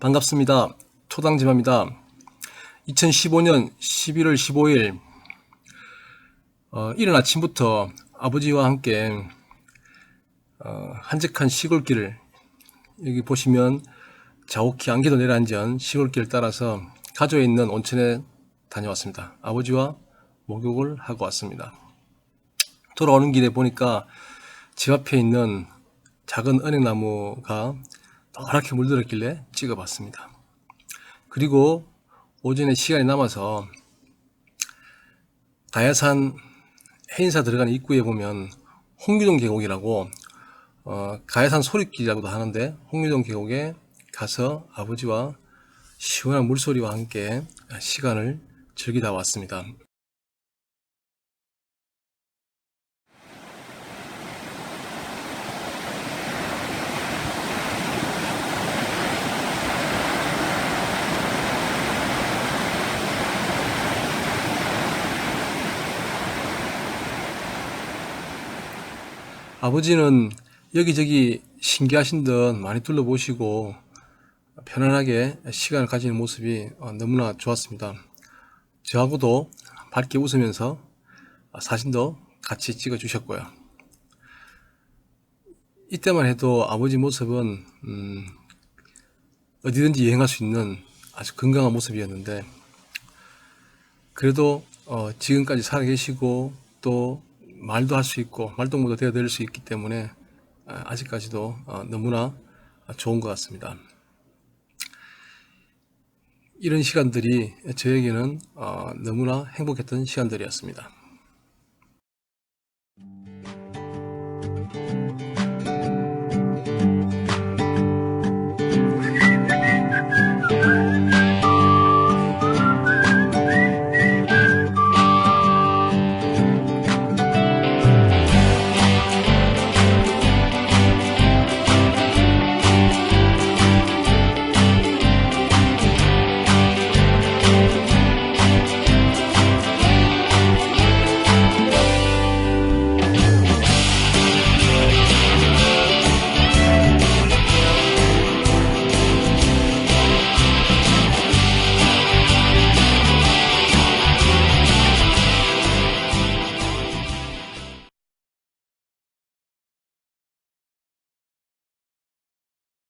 반갑습니다. 초당지마입니다. 2015년 11월 15일 어, 이른 아침부터 아버지와 함께 어, 한적한 시골길을 여기 보시면 자옥히 안개도 내려앉은 시골길을 따라서 가조에 있는 온천에 다녀왔습니다. 아버지와 목욕을 하고 왔습니다. 돌아오는 길에 보니까 집 앞에 있는 작은 은행나무가 노랗게 물들었길래 찍어봤습니다. 그리고 오전에 시간이 남아서 가야산 해인사 들어가는 입구에 보면 홍유동 계곡이라고 어, 가야산 소리길이라고도 하는데 홍유동 계곡에 가서 아버지와 시원한 물소리와 함께 시간을 즐기다 왔습니다. 아버지는 여기저기 신기하신 듯 많이 둘러보시고 편안하게 시간을 가지는 모습이 어, 너무나 좋았습니다. 저하고도 밝게 웃으면서 사진도 같이 찍어 주셨고요. 이때만 해도 아버지 모습은 음, 어디든지 여행할 수 있는 아주 건강한 모습이었는데 그래도 어, 지금까지 살아계시고 또 말도 할 수 있고 말동무도 되어드릴 수 있기 때문에 아, 아직까지도 어, 너무나 좋은 것 같습니다. 이런 시간들이 저에게는 어, 너무나 행복했던 시간들이었습니다.